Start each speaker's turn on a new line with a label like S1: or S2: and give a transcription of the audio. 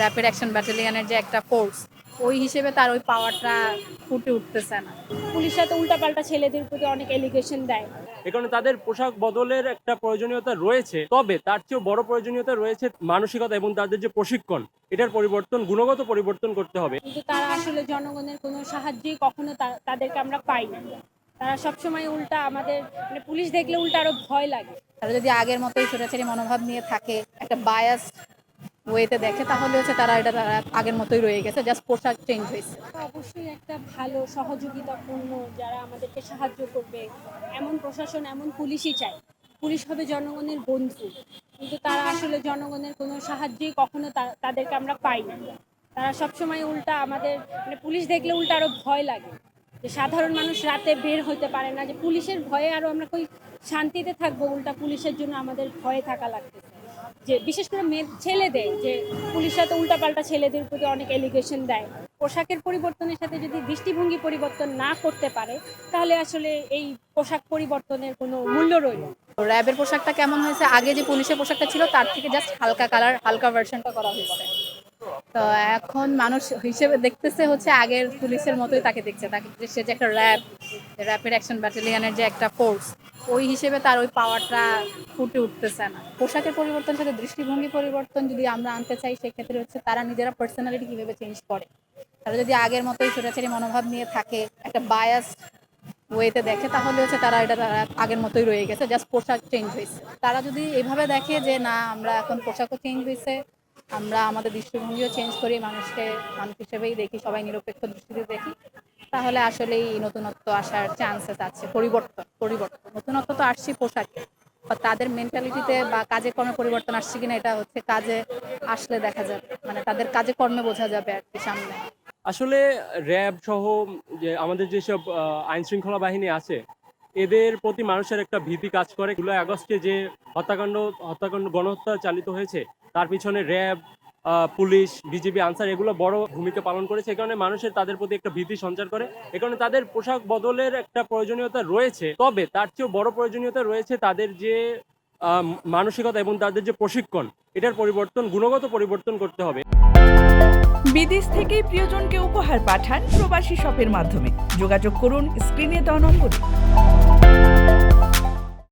S1: Rapid action ব্যাটালিয়নের যে একটা force ওই হিসেবে তার ওই পাওয়ারটা ফুটে উঠতেছে না।
S2: পুলিশরা তো উল্টাপাল্টা ছেলেদের প্রতি অনেক এলিগেশন দেয়।
S3: এ কারণে তাদের পোশাক বদলের একটা প্রয়োজনীয়তা রয়েছে তবে তার চেয়েও বড় প্রয়োজনীয়তা রয়েছে মানসিকতা এবং তাদের যে প্রশিক্ষণ এটার পরিবর্তন গুণগত পরিবর্তন করতে হবে।
S2: কিন্তু তারা আসলে জনগণের কোনো সাহায্যই কখনো তাদেরকে আমরা পাই না। তারা সবসময় উল্টা আমাদের মানে পুলিশ দেখলে উল্টা আরও ভয় লাগে।
S1: তারা যদি আগের মতোই ছোটাছাড়ি মনোভাব নিয়ে থাকে একটা বায়াস ওয়েতে দেখে, তাহলে হচ্ছে তারা এটা তারা আগের মতোই রয়ে গেছে জাস্ট পোশাক চেঞ্জ হয়েছে।
S2: অবশ্যই একটা ভালো সহযোগিতাপূর্ণ যারা আমাদেরকে সাহায্য করবে, এমন প্রশাসন, এমন পুলিশই চাই। পুলিশ হবে জনগণের বন্ধু, কিন্তু তারা আসলে জনগণের কোনো সাহায্যই কখনো তাদেরকে আমরা পাই না। তারা সবসময় উল্টা আমাদের মানে পুলিশ দেখলে উল্টা আরও ভয় লাগে। যে সাধারণ মানুষ রাতে বের হতে পারে না, যে পুলিশের ভয়ে আরও আমরা কই শান্তিতে থাকব, উল্টা পুলিশের জন্য আমাদের ভয়ে থাকা লাগতেছে। যে বিশেষ করে মেয়ে ছেলেদের, যে পুলিশরা তো উল্টাপাল্টা ছেলেদের প্রতি অনেক এলিগেশন দেয়। পোশাকের পরিবর্তনের সাথে যদি দৃষ্টিভঙ্গি পরিবর্তন না করতে পারে, তাহলে আসলে এই পোশাক পরিবর্তনের কোনো মূল্য রইল
S1: র্যাবের পোশাকটা কেমন হয়েছে? আগে যে পুলিশের পোশাকটা ছিল, তার থেকে জাস্ট হালকা কালার হালকা ভার্সনটা করা হয়েছে। তো এখন মানুষ হিসেবে দেখতেছে হচ্ছে আগের পুলিশের মতোই তাকে দেখছে। তাকে সে যে একটা র্যাব র্যাপিড অ্যাকশন ব্যাটালিয়নের যে একটা ফোর্স ওই হিসেবে তার ওই পাওয়ারটা ফুটে উঠতেছে না। পোশাকের পরিবর্তন, সাথে দৃষ্টিভঙ্গি পরিবর্তন যদি আমরা আনতে চাই, সেক্ষেত্রে হচ্ছে তারা নিজেরা পার্সোনালিটি কীভাবে চেঞ্জ করে? তারা যদি আগের মতোই ছোটাছাড়ি মনোভাব নিয়ে থাকে, একটা বায়াস ওয়েতে দেখে, তাহলে হচ্ছে তারা এটা তারা আগের মতোই রয়ে গেছে জাস্ট পোশাক চেঞ্জ হয়েছে। তারা যদি এভাবে দেখে যে, না, আমরা এখন পোশাকও চেঞ্জ হয়েছে আমরা আমাদের দৃষ্টিভঙ্গিও চেঞ্জ করি, মানুষকে, মানুষ হিসেবেই দেখি, সবাই নিরপেক্ষ দৃষ্টিতে দেখি। তাহলে আসলেই নতুনত্ব আসার চান্সেস আছে, পরিবর্তন পরিবর্তন। নতুনত্ব তো আসছে পোশাকে বা তাদের মেন্টালিটিতে বা কাজে কর্মে পরিবর্তন আসছে কিনা এটা হচ্ছে কাজে আসলে দেখা যাবে মানে তাদের কাজে কর্মে বোঝা যাবে আর কি সামনে।
S3: আসলে র্যাব সহ যে আমাদের যেসব আইন শৃঙ্খলা বাহিনী আছে, এদের প্রতি মানুষের একটা ভীতি কাজ করে। জুলাই আগস্টে যে হত্যাকাণ্ড হত্যাকাণ্ড, গণহত্যা চালিত হয়েছে তার পিছনে র্যাব পুলিশ বিজেপি আনসার এগুলো বড় ভূমিকা পালন করেছে। এই কারণে মানুষের তাদের প্রতি একটা ভীতি সঞ্চার করে। এ কারণে তাদের পোশাক বদলের একটা প্রয়োজনীয়তা রয়েছে। তবে তার চেয়েও বড় প্রয়োজনীয়তা রয়েছে তাদের যে মানসিকতা এবং তাদের যে প্রশিক্ষণ, এটার পরিবর্তন, গুণগত পরিবর্তন করতে হবে।
S4: বিদেশ থেকে প্রিয়জনকে উপহার পাঠান প্রবাসী শপের মাধ্যমে। যোগাযোগ করুন স্ক্রিনে দেওয়া নম্বরে।